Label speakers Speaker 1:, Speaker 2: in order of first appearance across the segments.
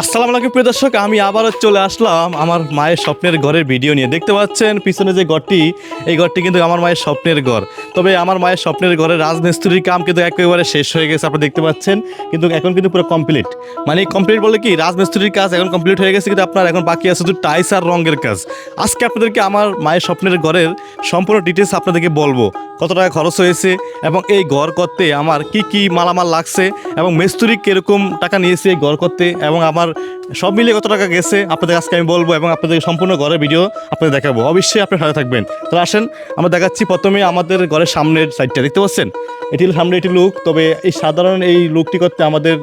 Speaker 1: আসসালামু আলাইকুম, প্রিয় দর্শক। আমি আবারও চলে আসলাম আমার মায়ের স্বপ্নের ঘরের ভিডিও নিয়ে। দেখতে পাচ্ছেন, পিছনে যে ঘরটি, এই ঘরটি কিন্তু আমার মায়ের স্বপ্নের ঘর। তবে আমার মায়ের স্বপ্নের ঘরের রাজমিস্ত্রির কাম কিন্তু একেবারে শেষ হয়ে গেছে আপনি দেখতে পাচ্ছেন। কিন্তু এখন কিন্তু পুরো কমপ্লিট মানে কমপ্লিট বলে কি, রাজমিস্ত্রির কাজ এখন কমপ্লিট হয়ে গেছে, কিন্তু আপনার এখন বাকি আছে শুধু টাইস আর রঙের কাজ। আজকে আপনাদেরকে আমার মায়ের স্বপ্নের ঘরের সম্পূর্ণ ডিটেলস আপনাদেরকে বলব। কত টাকা খরচ হয়েছে এবং এই ঘর করতে আমার কি কি মালামাল লাগছে এবং মিস্ত্রি কীরকম টাকা নিয়েছে এই ঘর করতে এবং আমার সব মিলিয়ে কত টাকা গেছে, আপনাদের আজকে আমি বলব এবং আপনাদের সম্পূর্ণ ঘরের ভিডিও আপনাদের দেখাবো। অবশ্যই আপনি সাথে থাকবেন। তো আসেন, আমরা দেখাচ্ছি প্রথমে আমাদের ঘরের সামনের সাইডটা দেখতে পাচ্ছেন? এটি সামনে এটি লুক তবে এই সাধারণ এই লুকটি করতে আমাদের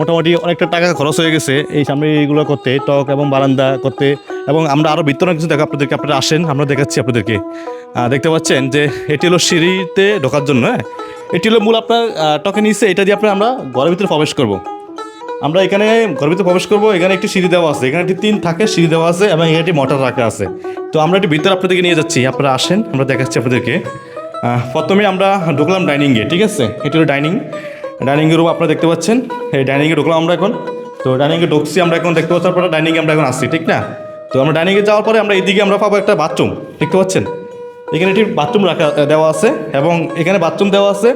Speaker 1: মোটামুটি অনেকটা টাকা খরচ হয়ে গেছে এই সামনে এইগুলো করতে, টক এবং বারান্দা করতে, এবং আমরা আরও ভিতরে কিছু দেখা আপনাদেরকে। আপনারা আসেন, আমরা দেখাচ্ছি আপনাদেরকে। দেখতে পাচ্ছেন যে এটি হলো সিঁড়িতে ঢোকার জন্য হ্যাঁ? এটি হলো মূল আপনার টকে নিচে, এটা দিয়ে আপনার আমরা ঘরের ভিতরে প্রবেশ করব। আমরা এখানে ঘরের ভিতরে প্রবেশ করব। এখানে একটি সিঁড়ি দেওয়া আছে। এখানে একটি তিন থাকে, সিঁড়ি দেওয়া আছে এবং এখানে একটি মোটর রাখা আছে। তো আমরা একটি ভিতরে আপনাদেরকে নিয়ে যাচ্ছি। আপনারা আসেন, আমরা দেখাচ্ছি আপনাদেরকে। প্রথমে আমরা ঢুকলাম ডাইনিংয়ে ঠিক আছে? এটি হলো ডাইনিং। ডাইনিং রুম আপনারা দেখতে পাচ্ছেন। এই ডাইনিংয়ে ঢুকলাম আমরা এখন। তো ডাইনিংয়ে ঢুকছি আমরা এখন, দেখতে পাচ্ছি তারপরে ডাইনিংয়ে আমরা এখন আসছি ঠিক না? তো আমরা ডাইনিংয়ে যাওয়ার পরে আমরা এদিকে আমরা পাবো একটা বাথরুম, দেখতে পাচ্ছেন? এখানে একটি বাথরুম রাখা, দেওয়া আছে এবং এখানে বাথরুম দেওয়া আছে।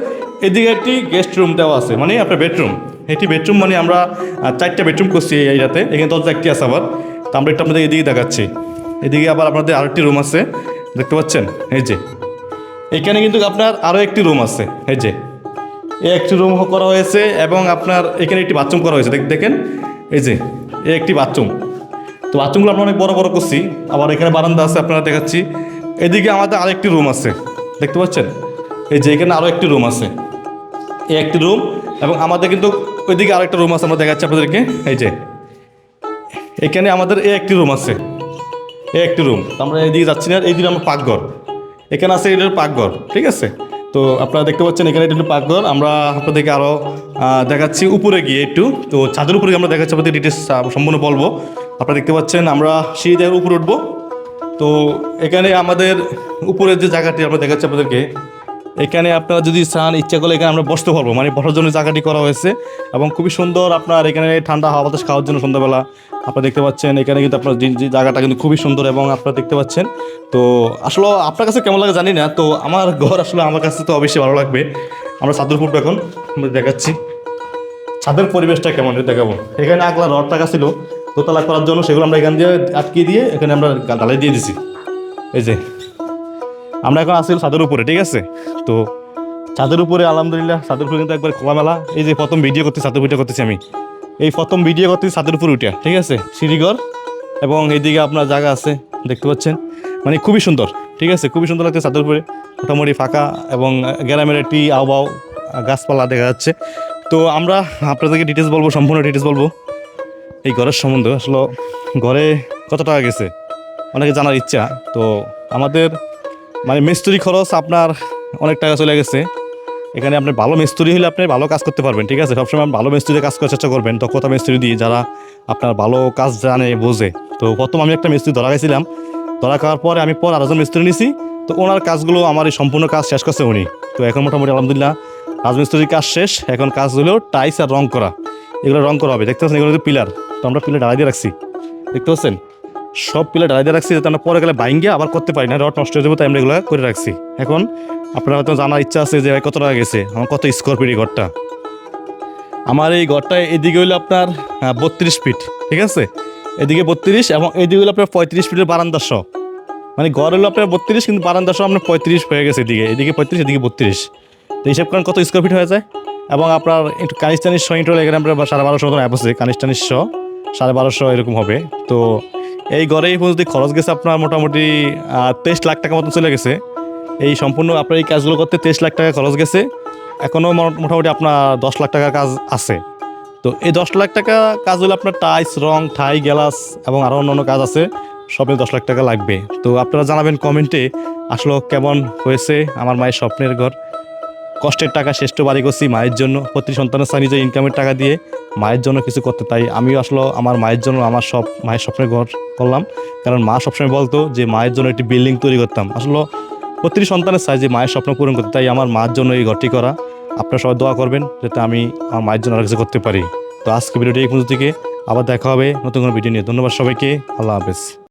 Speaker 1: এদিকে একটি গেস্ট রুম দেওয়া আছে মানে আপনার বেডরুম। এটি বেডরুম মানে আমরা চারটা বেডরুম করছি এই রাতে। এখানে দরজা একটি আছে আবার। তো আমরা একটু আপনাদের এদিকে দেখাচ্ছি। এদিকে আবার আপনাদের আরেকটি রুম আছে। দেখতে পাচ্ছেন? এই যে। এখানে কিন্তু আপনার আরও একটি রুম আছে। এই যে। এই একটি রুম করা হয়েছে এবং আপনার এখানে একটি বাথরুম করা হয়েছে। দেখ- দেখেন। এই যে। এ একটি বাথরুম। তো বাথরুমগুলো আমরা অনেক বড় বড় করছি। আবার এখানে বারান্দা আছে, আপনারা দেখাচ্ছি। এদিকে আমাদের আরেকটি রুম আছে। দেখতে পাচ্ছেন? এই যে এখানে আরও একটি রুম আছে। এই একটি রুম এবং আমাদের কিন্তু ওইদিকে আরেকটা রুম আছে, আমরা দেখাচ্ছি আপনাদেরকে। এই যে, এখানে আমাদের এ একটি রুম আছে, এ একটি রুম আমরা এইদিকে যাচ্ছি না এইদিকে আমার পাকঘর। এখানে আছে এটার পাকঘর, ঠিক আছে? তো আপনারা দেখতে পাচ্ছেন এখানে এটা একটু পাকঘর। আমরা আপনাদেরকে আরও দেখাচ্ছি উপরে গিয়ে একটু। তো ছাদের উপরে আমরা দেখাচ্ছি, আপনাদের ডিটেলস সম্পূর্ণ বলব। আপনারা দেখতে পাচ্ছেন, আমরা সিঁড়ি দিয়ে উপরে উঠবো। তো এখানে আমাদের উপরের যে জায়গাটি আমরা দেখাচ্ছি আপনাদেরকে এখানে আপনারা যদি চান, ইচ্ছা করলে এখানে আমরা বসতে পারব। মানে বসার জন্য জায়গাটি করা হয়েছে এবং খুবই সুন্দর আপনার এখানে ঠান্ডা হাওয়া বাতাস খাওয়ার জন্য সন্ধ্যাবেলা। আপনারা দেখতে পাচ্ছেন, এখানে কিন্তু আপনার যে- জায়গাটা কিন্তু খুবই সুন্দর এবং আপনারা দেখতে পাচ্ছেন। তো আসলে আপনার কাছে কেমন লাগে জানি না, তো আমার ঘর আসলে আমার কাছে তো অবশ্যই ভালো লাগবে। আমরা চাদর এখন দেখাচ্ছি। ছাদের পরিবেশটা কেমন দেখাবো। এখানে আগলা রড টাকা ছিল, দোতলা করার জন্য সেগুলো আমরা এখান দিয়ে আটকে দিয়ে এখানে আমরা ঢালাই দিয়ে দিছি। এই যে আমরা এখন আসি ছাদের উপরে, ঠিক আছে? তো ছাদের উপরে, আলহামদুলিল্লাহ ছাদের উপরে কিন্তু একবার খোলামেলা, এই যে প্রথম ভিডিও করতে ছাদের ভিডিও করতেছি আমি। এই প্রথম ভিডিও করতে ছাদের উপরে উঠে ঠিক আছে? সিঁড়িঘর এবং এইদিকে আপনার জায়গা আছে, দেখতে পাচ্ছেন? মানে খুবই সুন্দর, ঠিক আছে? খুবই সুন্দর লাগছে ছাদের উপরে। মোটামুটি ফাঁকা এবং গ্রামের একটি আবহাওয়া, গাছপালা দেখা যাচ্ছে। তো আমরা আপনাদেরকে ডিটেলস বলব, সম্পূর্ণ ডিটেলস বলব। এই ঘরের সম্বন্ধে, আসলে ঘরে কত টাকা গেছে? অনেকে জানার ইচ্ছা। তো আমাদের মানে মিস্ত্রি খরচ আপনার অনেক টাকা চলে গেছে। এখানে আপনি ভালো মিস্ত্রি হলে আপনি ভালো কাজ করতে পারবেন, ঠিক আছে? সবসময় ভালো মিস্ত্রিতে কাজ করার চেষ্টা করবেন। দক্ষতা মিস্ত্রি দিয়ে যারা আপনার ভালো কাজ জানে, বোঝে। তো প্রথম আমি একটা মিস্ত্রি ধরা গেছিলাম ধরা খাওয়ার পরে আমি পর আরেকজন মিস্ত্রি নিছি। তো ওনার কাজগুলো আমার এই সম্পূর্ণ কাজ শেষ করছে উনি। তো এখন মোটামুটি আলহামদুলিল্লাহ রাজমিস্ত্রির কাজ শেষ। এখন কাজ হলো টাইস আর রং করা। এগুলো রং করা হবে। দেখতে পাচ্ছেন, এগুলো পিলার। তো আমরা পিলার ঢালাই দিয়ে রাখছি। দেখতে পাচ্ছেন? সব পিলার ঢালাই দিয়ে রাখছি যাতে আমরা পরে গেলে বাইঙ্গে আবার করতে পারি, না রড নষ্ট হয়ে যাবে, তাই আমরা এগুলো করে রাখছি। এখন আপনার হয়তো জানার ইচ্ছা আছে যে, ভাই, কত টাকা গেছে? আমার কত স্কোয়ার ফিট এই ঘরটা? আমার এই ঘরটা এদিকে হইল আপনার বত্রিশ ফিট ঠিক আছে? এদিকে বত্রিশ এবং এদিকে হলো আপনার পঁয়ত্রিশ ফিটের বারান্দা সহ। মানে ঘর হলো আপনার বত্রিশ, কিন্তু বারান্দা সহ আপনার পঁয়ত্রিশ হয়ে গেছে এদিকে। এদিকে পঁয়ত্রিশ, এদিকে বত্রিশ। তো হিসাব করেন কত স্কোয়ার ফিট হয়ে যায়? এবং আপনার একটু কানিস টানিস সহ ইন্টারল এখানে আপনার সাড়ে বারোশো মতন অ্যাপ আছে কানিস টানিস সহ সাড়ে বারোশো এরকম হবে। তো এই ঘরে এই পর্যন্ত খরচ গেছে আপনার মোটামুটি তেইশ লাখ টাকা মতন চলে গেছে। এই সম্পূর্ণ আপনার এই কাজগুলো করতে তেইশ লাখ টাকা খরচ গেছে। এখনও মোটামুটি আপনার দশ লাখ টাকা কাজ আছে। তো এই দশ লাখ টাকা কাজ হলে আপনার টাইস রং ঠাই গ্যালাস এবং আরও অন্যান্য কাজ আছে। সব দশ লাখ টাকা লাগবে। তো আপনারা জানাবেন কমেন্টে আসলে কেমন হয়েছে আমার মায়ের স্বপ্নের ঘর। কষ্টের টাকা শ্রেষ্ঠ বাড়ি করছি মায়ের জন্য। প্রতি সন্তানের সাথে নিজের ইনকামের টাকা দিয়ে মায়ের জন্য কিছু করতে, তাই আমিও আসলে আমার মায়ের জন্য আমার সব, মায়ের স্বপ্নের ঘর করলাম। কারণ মা সবসময় বলতো যে মায়ের জন্য একটি বিল্ডিং তৈরি করতাম। আসলে প্রতিটি সন্তানের চাই যে মায়ের স্বপ্ন পূরণ করতে, তাই আমার মার জন্য এই ঘরটি করা। আপনারা সবাই দোয়া করবেন যাতে আমি আমার মায়ের জন্য আর কিছু করতে পারি। তো আজকে ভিডিওটি এই পর্যন্ত থেকে, আবার দেখা হবে নতুন কোনো ভিডিও নিয়ে। ধন্যবাদ সবাইকে। আল্লাহ হাফেজ।